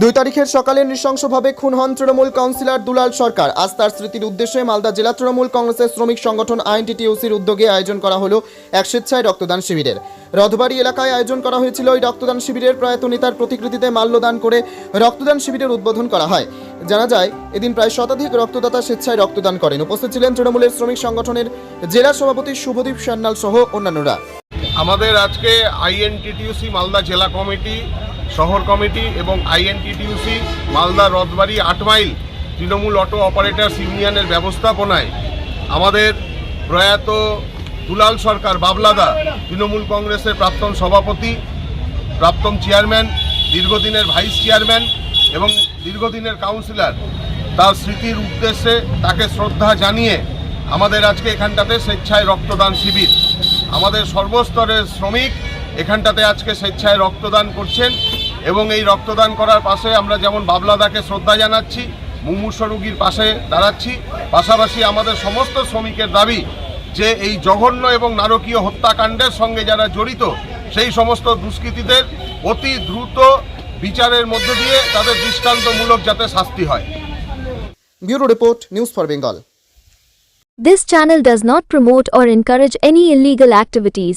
দুই তারিখের সকালে নৃশংসভাবে খুন হন তৃণমূল কাউন্সিলর দুলাল সরকার। আজ তার স্মৃতির উদ্দেশ্যে মালদা জেলা তৃণমূল কংগ্রেসের শ্রমিক সংগঠন আইএনটিটিউসির উদ্যোগে আয়োজন করা হলো এক স্বেচ্ছায় রক্তদান শিবিরের। রথবাড়ি এলাকায় আয়োজন করা হয়েছিল ওই রক্তদান শিবিরের প্রয়াত নেতার প্রতিকৃতিতে মাল্যদান করে রক্তদান শিবিরের উদ্বোধন করা হয়। জানা যায়, এদিন প্রায় শতাধিক রক্তদাতা স্বেচ্ছায় রক্তদান করেন। উপস্থিত ছিলেন তৃণমূলের শ্রমিক সংগঠনের জেলা সভাপতি শুভদীপ সান্যাল সহ অন্যান্যরা। আমাদের আজকে আইএনটিটিউসি মালদা জেলা কমিটি শহর কমিটি এবং আইএনটিটিউসি মালদা, রথবাড়ি, আট মাইল তৃণমূল অটো অপারেটার্স ইউনিয়নের ব্যবস্থাপনায় আমাদের প্রয়াত দুলাল সরকার বাবলাদা, তৃণমূল কংগ্রেসের প্রাক্তন সভাপতি, প্রাক্তন চেয়ারম্যান, দীর্ঘদিনের ভাইস চেয়ারম্যান এবং দীর্ঘদিনের কাউন্সিলর, তার স্মৃতির উদ্দেশ্যে তাকে শ্রদ্ধা জানিয়ে আমাদের আজকে এখানটাতে স্বেচ্ছায় রক্তদান শিবির। আমাদের সর্বস্তরের শ্রমিক এখানটাতে আজকে স্বেচ্ছায় রক্তদান করছেন। এবং এই রক্তদান করার পাশে আমরা যেমন বাবলাদাকে শ্রদ্ধা জানাচ্ছি মুমূর্ষ রোগীর পাশে দাঁড়াচ্ছি পাশাপাশি আমাদের সমস্ত শ্রমিকের দাবি যে এই জঘন্য এবং নারকীয় হত্যাকাণ্ডের সঙ্গে যারা জড়িত সেই সমস্ত দুষ্কৃতীদের অতি দ্রুত বিচারের মধ্য দিয়ে তাদের দৃষ্টান্তমূলক যাতে শাস্তি হয় bureau report news for Bengal This channel does not promote or encourage any illegal activities.